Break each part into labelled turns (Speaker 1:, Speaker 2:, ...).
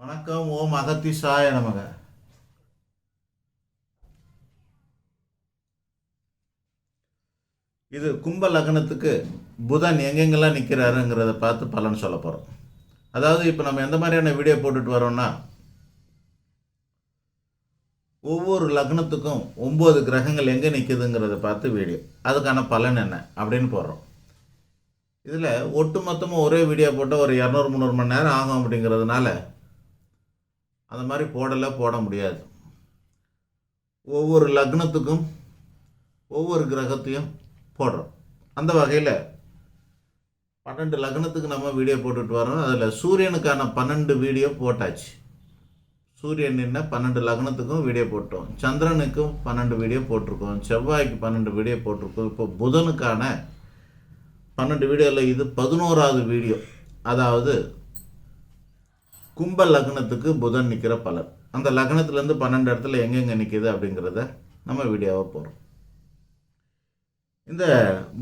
Speaker 1: வணக்கம் ஓம் அகத்திசாய நமக. இது கும்ப லக்னத்துக்கு புதன் எங்கெங்கெல்லாம் நிற்கிறாருங்கிறத பார்த்து பலன் சொல்ல போகிறோம் அதாவது இப்போ நம்ம எந்த மாதிரியான வீடியோ போட்டுட்டு வரோம்னா ஒவ்வொரு லக்னத்துக்கும் ஒம்பது கிரகங்கள் எங்கே நிற்குதுங்கிறத பார்த்து வீடியோ அதுக்கான பலன் என்ன அப்படின்னு போடுறோம். இதில் ஒட்டு மொத்தமாக ஒரே வீடியோ போட்டால் ஒரு இரநூறு முந்நூறு மணி நேரம் ஆகும் அப்படிங்கிறதுனால அந்த மாதிரி போடலை போட முடியாது. ஒவ்வொரு லக்னத்துக்கும் ஒவ்வொரு கிரகத்தையும் போடுறோம். அந்த வகையில் பன்னெண்டு லக்னத்துக்கு நம்ம வீடியோ போட்டுட்டு வரோம். அதில் சூரியனுக்கான பன்னெண்டு வீடியோ போட்டாச்சு. சூரியன் நின்ன பன்னெண்டு லக்னத்துக்கும் வீடியோ போட்டோம். சந்திரனுக்கும் பன்னெண்டு வீடியோ போட்டிருக்கோம். செவ்வாய்க்கு பன்னெண்டு வீடியோ போட்டிருக்கோம். இப்போ புதனுக்கான பன்னெண்டு வீடியோவில் இது பதினோராவது வீடியோ அதாவது கும்ப லக்னத்துக்கு புதன் நிற்கிற பலன். அந்த லக்னத்துலேருந்து பன்னெண்டு இடத்துல எங்கெங்கே நிற்கிது அப்படிங்கிறத நம்ம வீடியோவாக போகிறோம் இந்த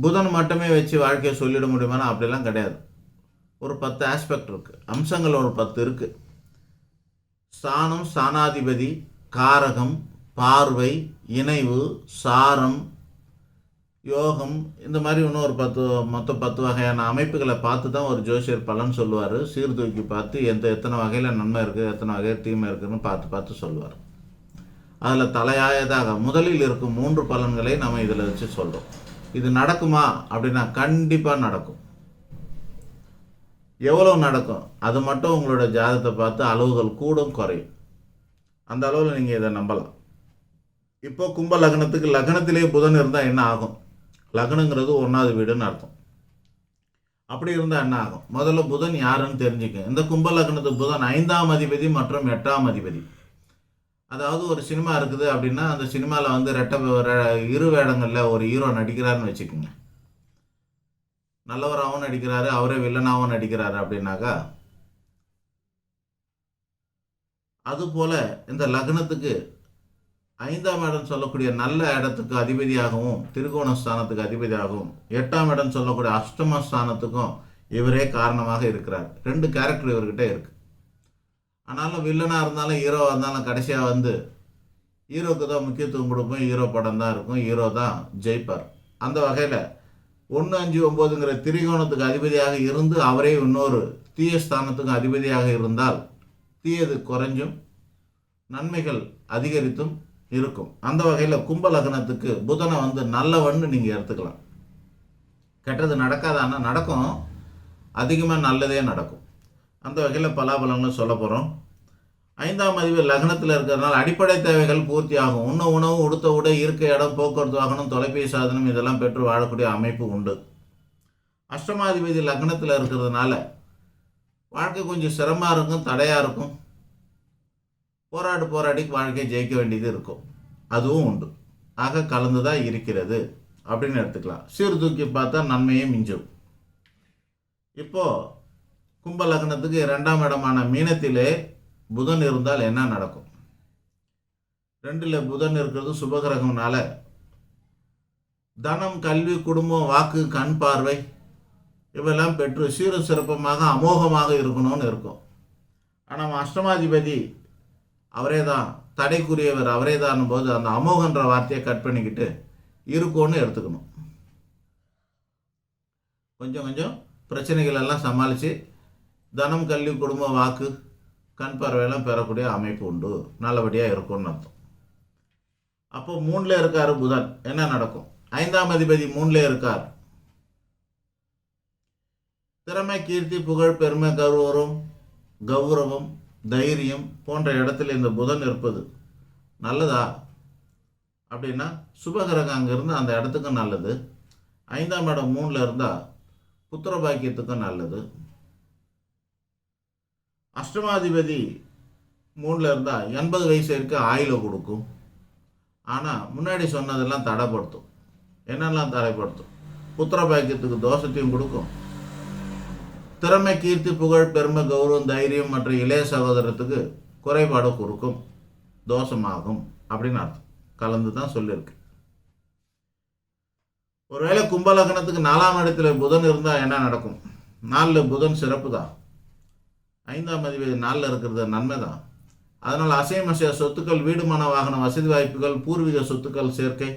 Speaker 1: புதன் மட்டுமே வச்சு வாழ்க்கையை சொல்லிட முடியுமானா அப்படிலாம் கிடையாது. ஒரு பத்து ஆஸ்பெக்ட் இருக்குது அம்சங்கள் ஒரு பத்து இருக்குது ஸ்தானம் ஸ்தானாதிபதி காரகம் பார்வை இணைவு சாரம் யோகம் இந்த மாதிரி இன்னும் ஒரு பத்து மொத்தம் பத்து வகையான அமைப்புகளை பார்த்து தான் ஒரு ஜோசியர் பலன் சொல்லுவார். சீர்தூக்கி பார்த்து எந்த எத்தனை வகையில் நன்மை இருக்குது எத்தனை வகையில் தீமை இருக்குதுன்னு பார்த்து பார்த்து சொல்லுவார். அதில் தலையாயதாக முதலில் இருக்கும் மூன்று பலன்களை நம்ம இதில் வச்சு சொல்கிறோம் இது நடக்குமா அப்படின்னா கண்டிப்பாக நடக்கும். எவ்வளோ நடக்கும்? அது மட்டும் உங்களோட ஜாதகத்தை பார்த்து அளவுகள் கூடும் குறையும். அந்த அளவில் நீங்கள் இதை நம்பலாம். இப்போ கும்ப லக்னத்துக்கு லக்னத்திலே புதன் இருந்தால் என்ன ஆகும்? லக்னங்கிறது ஒன்றாவது வீடுன்னு அர்த்தம். அப்படி இருந்தால் என்ன ஆகும்? முதல்ல புதன் யாருன்னு தெரிஞ்சுக்க. இந்த கும்ப லக்னத்துக்கு புதன் ஐந்தாம் அதிபதி மற்றும் எட்டாம் அதிபதி. அதாவது ஒரு சினிமா இருக்குது அப்படின்னா அந்த சினிமாவில் வந்து ரெட்ட இரு வேடங்களில் ஒரு ஹீரோ நடிக்கிறாருன்னு வச்சுக்கோங்க. நல்லவராகவும் நடிக்கிறாரு அவரே வில்லனாகவும் நடிக்கிறாரு அப்படின்னாக்கா அதுபோல் இந்த லக்னத்துக்கு ஐந்தாம் இடம் சொல்லக்கூடிய நல்ல இடத்துக்கு அதிபதியாகவும் திருகோண ஸ்தானத்துக்கு அதிபதியாகவும் எட்டாம் இடம் சொல்லக்கூடிய அஷ்டம ஸ்தானத்துக்கும் இவரே காரணமாக இருக்கிறார். ரெண்டு கேரக்டர் இவர்கிட்ட இருக்கு. ஆனாலும் வில்லனாக இருந்தாலும் ஹீரோவாக இருந்தாலும் கடைசியாக வந்து ஹீரோக்கு தான் முக்கியத்துவம் கொடுப்போம் ஹீரோ படம் தான் இருக்கும் ஹீரோ தான் ஜெயிப்பார். அந்த வகையில் ஒன்று அஞ்சு ஒம்போதுங்கிற திரிகோணத்துக்கு அதிபதியாக இருந்து அவரே இன்னொரு தீய ஸ்தானத்துக்கும் அதிபதியாக இருந்தால் தீயது குறைஞ்சும் நன்மைகள் அதிகரித்தும் இருக்கும். அந்த வகையில் கும்ப லக்னத்துக்கு புதனை வந்து நல்லவன்னு நீங்கள் எடுத்துக்கலாம். கெட்டது நடக்காதான்னா நடக்கும். அதிகமாக நல்லதே நடக்கும். அந்த வகையில் பலாபலங்களும் சொல்ல போகிறோம் ஐந்தாம் அதிபதி லக்னத்தில் இருக்கிறதுனால அடிப்படை தேவைகள் பூர்த்தி ஆகும். உண்ண உணவு உடுத்த உடை இருக்க இடம் போக்குவரத்து வாகனம் தொலைபேசி சாதனம் இதெல்லாம் பெற்று வாழக்கூடிய அமைப்பு உண்டு. அஷ்டமாதிபதி லக்னத்தில் இருக்கிறதுனால வாழ்க்கை கொஞ்சம் சிரமமாக இருக்கும் தடையாக இருக்கும். போராடு போராடி வாழ்க்கையை ஜெயிக்க வேண்டியது இருக்கும். அதுவும் உண்டு. ஆக கலந்து தான் இருக்கிறது. அப்படின்னு எடுத்துக்கலாம். சீர்தூக்கி பார்த்தா நன்மையே மிஞ்சும். இப்போது கும்ப லக்னத்துக்கு இரண்டாம் இடமான மீனத்திலே புதன் இருந்தால் என்ன நடக்கும்? ரெண்டில் புதன் இருக்கிறது சுபகிரகம்னால. தனம் கல்வி குடும்பம் வாக்கு கண் பார்வை இவெல்லாம் பெற்று சீரும் சிறப்பமாக அமோகமாக இருக்கணும்னு இருக்கும். ஆனால் அஷ்டமாதிபதி அவரே தான் தடைக்குரியவர் அவரே தான் போது அந்த அமோகன்ற வார்த்தையை கட் பண்ணிக்கிட்டு இருக்கோன்னு எடுத்துக்கணும். கொஞ்சம் கொஞ்சம் பிரச்சனைகள் எல்லாம் சமாளித்து தனம் கல்வி குடும்ப வாக்கு கண் பார்வையெல்லாம் பெறக்கூடிய அமைப்பு உண்டு. நல்லபடியாக இருக்கும்னு அர்த்தம். அப்போ மூணில் இருக்கார் புதன். என்ன நடக்கும்? ஐந்தாம் அதிபதி மூணில் இருக்கார். திறமை கீர்த்தி புகழ் பெருமை கௌரவம் கௌரவம் தைரியம் போன்ற இடத்துல இந்த புதன் இருப்பது நல்லதா? அப்படின்னா சுபகிரகம் அங்கேருந்து அந்த இடத்துக்கும் நல்லது. ஐந்தாம் இடம் மூணில் இருந்தால் புத்திர பாக்கியத்துக்கும் நல்லது. அஷ்டமாதிபதி மூணில் இருந்தால் எண்பது வயசு வரைக்கும் ஆயில கொடுக்கும். ஆனால் முன்னாடி சொன்னதெல்லாம் தடைப்படுத்தும். என்னெல்லாம் தடைப்படுத்தும்? புத்திர பாக்கியத்துக்கு தோஷத்தையும் கொடுக்கும். திறமை கீர்த்தி புகழ் பெருமை கௌரவம் தைரியம் மற்ற இளைய சகோதரத்துக்கு குறைபாடு கொடுக்கும். தோஷமாகும். அப்படின்னு அர்த்தம். கலந்து தான் சொல்லியிருக்கு ஒருவேளை கும்பலகனத்துக்கு நாலாம் இடத்துல புதன் இருந்தால் என்ன நடக்கும்? நாலில் புதன் சிறப்பு தான் ஐந்தாம் அதிபதி நாளில் இருக்கிறது நன்மை தான் அதனால் அசைமசைய சொத்துக்கள் வீடு மன வாகன வசதி வாய்ப்புகள் பூர்வீக சொத்துக்கள் சேர்க்கை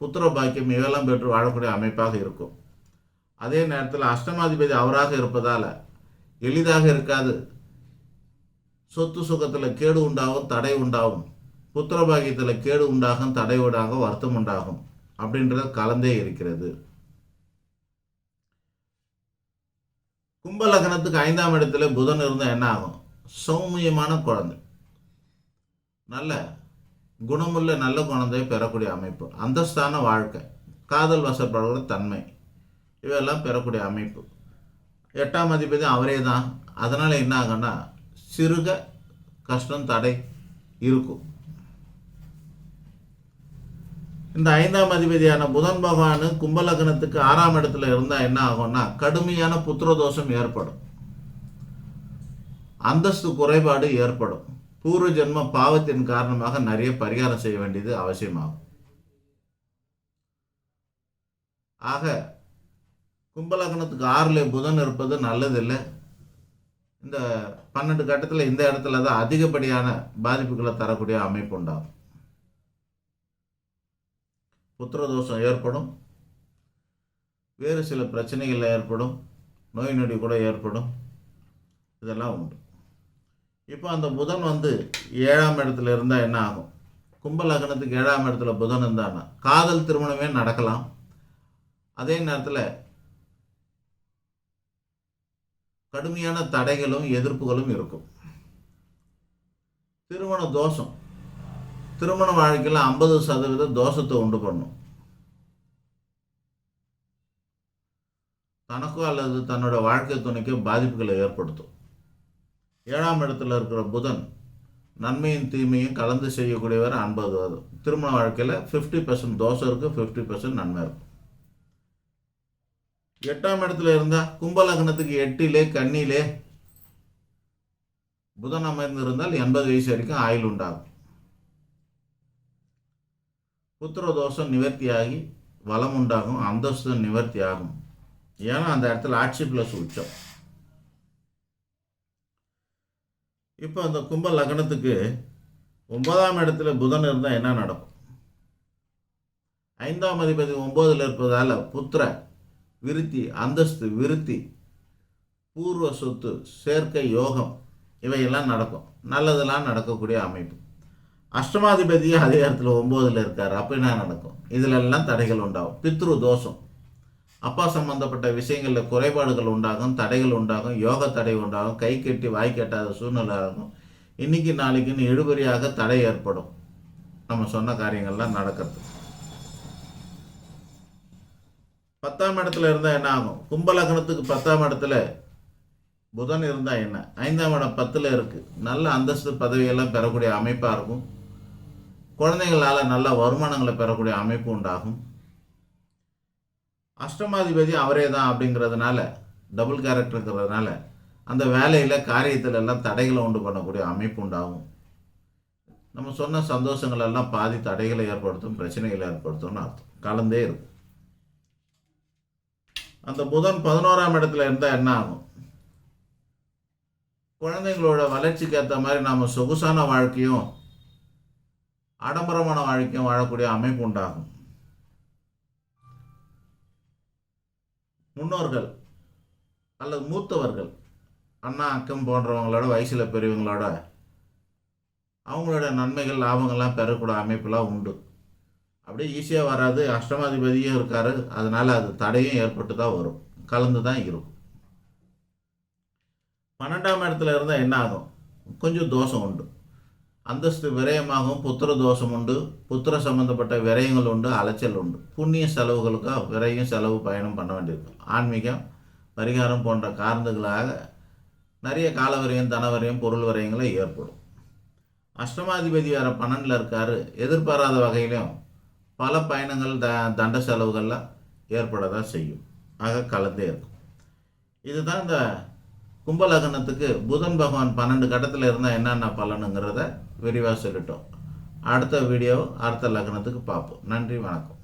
Speaker 1: புத்திர பாக்கியம் இவையெல்லாம் பெற்று வாழக்கூடிய அமைப்பாக இருக்கும். அதே நேரத்தில் அஷ்டமாதிபதி அவராக இருப்பதால் எளிதாக இருக்காது. சொத்து சுகத்தில் கேடு உண்டாகும் தடை உண்டாகும். புத்திரபாகியத்தில் கேடு உண்டாகும் தடை உண்டாகும் வருத்தம் உண்டாகும் அப்படின்றது கலந்தே இருக்கிறது. கும்ப லக்னத்துக்கு ஐந்தாம் இடத்துல புதன் இருந்தால் என்ன ஆகும்? சௌமியமான குழந்தை. நல்ல குணமுள்ள நல்ல குழந்தையை பெறக்கூடிய அமைப்பு. அந்தஸ்தான வாழ்க்கை. காதல் வசப்படுகிற தன்மை. இவையெல்லாம் பெறக்கூடிய அமைப்பு. எட்டாம் அதிபதி அவரே தான் அதனால் என்ன ஆகும்னா சிறுக கஷ்டம் தடை இருக்கும். இந்த ஐந்தாம் அதிபதியான புதன் பகவான் கும்பலகனத்துக்கு ஆறாம் இடத்துல இருந்தால் என்ன ஆகும்னா கடுமையான புத்திரதோஷம் ஏற்படும். அந்தஸ்து குறைபாடு ஏற்படும். பூர்வ ஜென்ம பாவத்தின் காரணமாக நிறைய பரிகாரம் செய்ய வேண்டியது அவசியமாகும். ஆக கும்பலகனத்துக்கு ஆறில் புதன் இருப்பது நல்லதில்லை. இந்த பன்னெண்டு கட்டத்தில் இந்த இடத்துல தான் அதிகப்படியான பாதிப்புகளை தரக்கூடிய அமைப்பு உண்டாகும். புத்திரதோஷம் ஏற்படும். வேறு சில பிரச்சனைகள் ஏற்படும். நோய் நொடி கூட ஏற்படும். இதெல்லாம் உண்டு. இப்போ அந்த புதன் வந்து ஏழாம் இடத்துல இருந்தால் என்ன ஆகும்? கும்ப லக்னத்துக்கு ஏழாம் இடத்துல புதன் இருந்தான்னா காதல் திருமணமே நடக்கலாம். அதே நேரத்தில் கடுமையான தடைகளும் எதிர்ப்புகளும் இருக்கும். திருமண தோஷம். திருமண வாழ்க்கையில் ஐம்பது சதவீத தோஷத்தை உண்டு பண்ணும். தனக்கோ அல்லது தன்னோட வாழ்க்கை துணைக்கோ பாதிப்புகளை ஏற்படுத்தும். ஏழாம் இடத்துல இருக்கிற புதன் நன்மையும் தீமையும் கலந்து செய்யக்கூடியவர் ஐம்பது திருமண வாழ்க்கையில் ஃபிஃப்டி பர்சன்ட் தோஷம் இருக்குது ஃபிஃப்டி பர்சன்ட் நன்மை இருக்கும் எட்டாம் இடத்துல இருந்தால் கும்பலக்னத்துக்கு எட்டிலே கண்ணிலே புதன் அமர்ந்து இருந்தால் எண்பது வயசு வரைக்கும் ஆயுள் உண்டாகும். புத்திர தோஷம் நிவர்த்தியாகி வளம் உண்டாகும் அந்தஸ்து நிவர்த்தி ஆகும் ஏன்னா அந்த இடத்துல ஆட்சி பிளஸ் உச்சம். இப்போ அந்த கும்ப லக்னத்துக்கு ஒன்பதாம் இடத்துல புதன் இருந்தால் என்ன நடக்கும்? ஐந்தாம் அதிபதி ஒம்போதில் இருப்பதால் புத்திர விருத்தி அந்தஸ்து விருத்தி பூர்வ சொத்து சேர்க்கை யோகம் இவையெல்லாம் நடக்கும். நல்லதெல்லாம் நடக்கக்கூடிய அமைப்பு. அஷ்டமாதிபதியும் அதே இடத்துல ஒம்போதில் இருக்கார். அப்போ என்ன நடக்கும்? இதிலெல்லாம் தடைகள் உண்டாகும். பித்ரு தோஷம். அப்பா சம்பந்தப்பட்ட விஷயங்களில் குறைபாடுகள் உண்டாகும் தடைகள் உண்டாகும் யோக தடை உண்டாகும் கை கட்டி வாய் கட்டாத சூழ்நிலை ஆகும். இன்னைக்கு நாளைக்குன்னு இழுபறியாக தடை ஏற்படும். நம்ம சொன்ன காரியங்கள்லாம் நடக்கிறது. பத்தாம் இடத்துல இருந்தால் என்ன ஆகும்? கும்பலகனத்துக்கு பத்தாம் இடத்துல புதன் இருந்தால் என்ன? ஐந்தாம் இடம் பத்தில் இருக்குது நல்ல அந்தஸ்து பதவியெல்லாம் பெறக்கூடிய அமைப்பாக இருக்கும். குழந்தைங்களால் நல்ல வருமானங்களை பெறக்கூடிய அமைப்பு உண்டாகும். அஷ்டமாதிபதி அவரே தான் அப்படிங்கிறதுனால டபுள் கேரக்டர் இருக்கிறதுனால அந்த வேலையில் காரியத்தில் எல்லாம் தடைகளை உண்டு பண்ணக்கூடிய அமைப்பு உண்டாகும். நம்ம சொன்ன சந்தோஷங்கள் எல்லாம் பாதி தடைகளை ஏற்படுத்தும் பிரச்சனைகளை ஏற்படுத்தும்னு அர்த்தம். கலந்தே இருக்கும். அந்த புதன் பதினோராம் இடத்துல இருந்தால் என்ன ஆகும்? குழந்தைங்களோட வளர்ச்சிக்கு ஏற்ற மாதிரி நாம் சொகுசான வாழ்க்கையும் ஆடம்பரமான வாழ்க்கையும் வாழக்கூடிய அமைப்பு உண்டாகும். முன்னோர்கள் அல்லது மூத்தவர்கள் அண்ணா அக்கம் போன்றவங்களோட வயசில் பெரியவங்களோட அவங்களோட நன்மைகள் லாபங்கள்லாம் பெறக்கூடிய அமைப்பெல்லாம் உண்டு. அப்படியே ஈஸியாக வராது. அஷ்டமாதிபதியும் இருக்கார். அதனால் அது தடையும் ஏற்பட்டு தான் வரும். கலந்து தான் இருக்கும். பன்னெண்டாம் இடத்துல இருந்தால் என்ன ஆகும்? கொஞ்சம் தோஷம் உண்டு. அந்தஸ்து விரயமாகவும் புத்திர தோஷம் உண்டு. புத்திர சம்மந்தப்பட்ட விரயங்கள் உண்டு. அலைச்சல் உண்டு. புண்ணிய செலவுகளுக்காக விரையும் செலவு பயணம் பண்ண வேண்டியிருக்கும். ஆன்மீகம் பரிகாரம் போன்ற காரணங்களாக நிறைய காலவரையும் தனவரையும் பொருள் வரையங்களை ஏற்படும். அஷ்டமாதிபதி வேறு பன்னெண்டில் இருக்கார். எதிர்பாராத வகையிலும் பல பயணங்கள் த தண்ட செலவுகள்லாம் ஏற்பட தான் செய்யும். ஆக கலந்தே இருக்கும். இதுதான் இந்த கும்பலகனத்துக்கு புதன் பகவான் பன்னெண்டு கட்டத்தில் இருந்தால் என்னென்ன பலனுங்கிறத விரிவாக சொல்லிட்டோம். அடுத்த வீடியோ அடுத்த லக்னத்துக்கு பார்ப்போம். நன்றி வணக்கம்.